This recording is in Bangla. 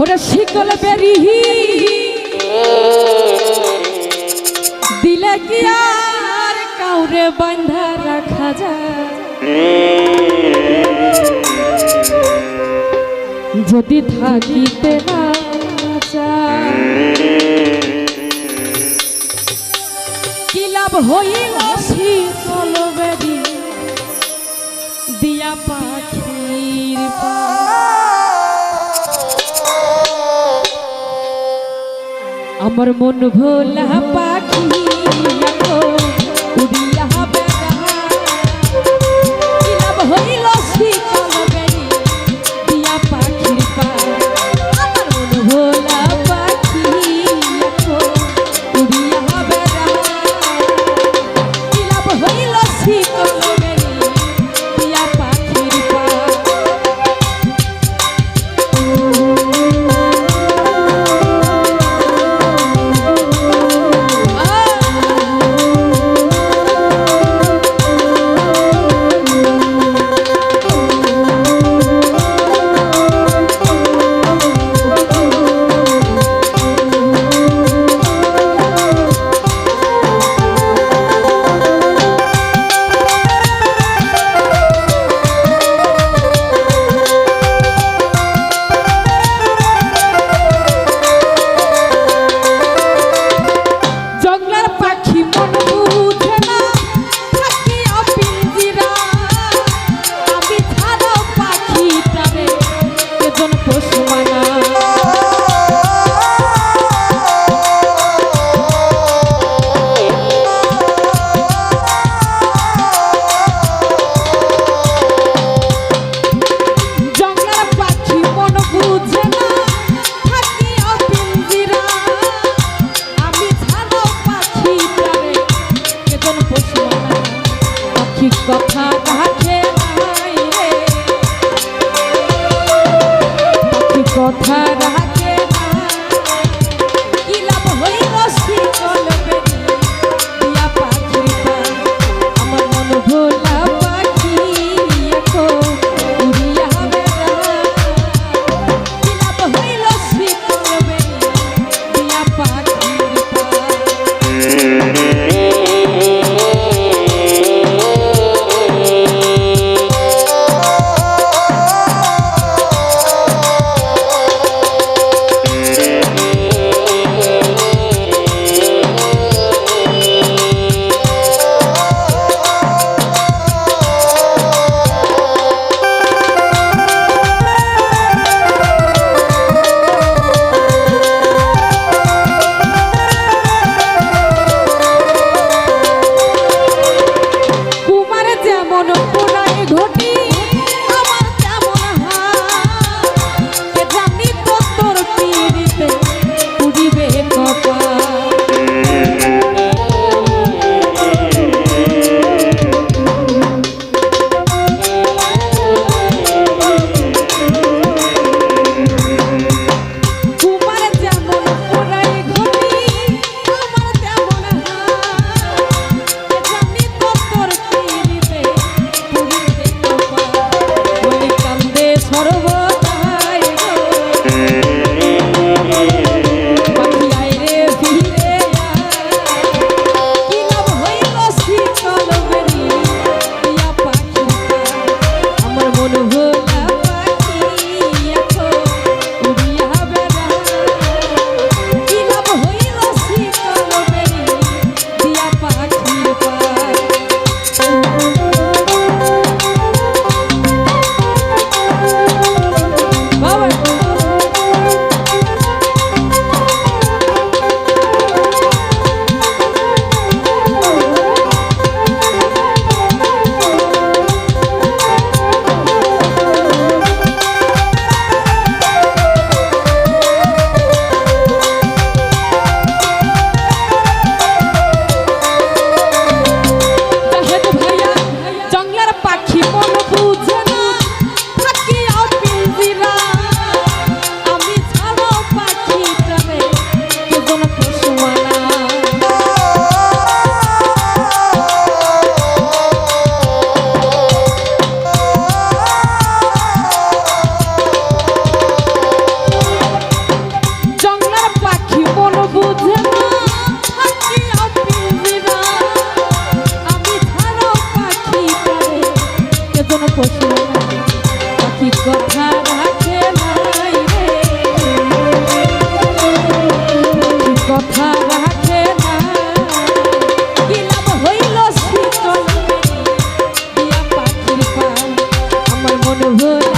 ওরে শিকল বেরিহি। দিলে কি আর কাউরে বান্ধা রাখা যায়? যদি থাকিতে না কি লাভ হইল শীতল বেরি দিয়া পাখির পা আমার মন ভোলা কোনো পশু পাখি কথা রাখে ভাই রে। কথা রাখে না হইল শীতল পাখির পা আমার মনে হয়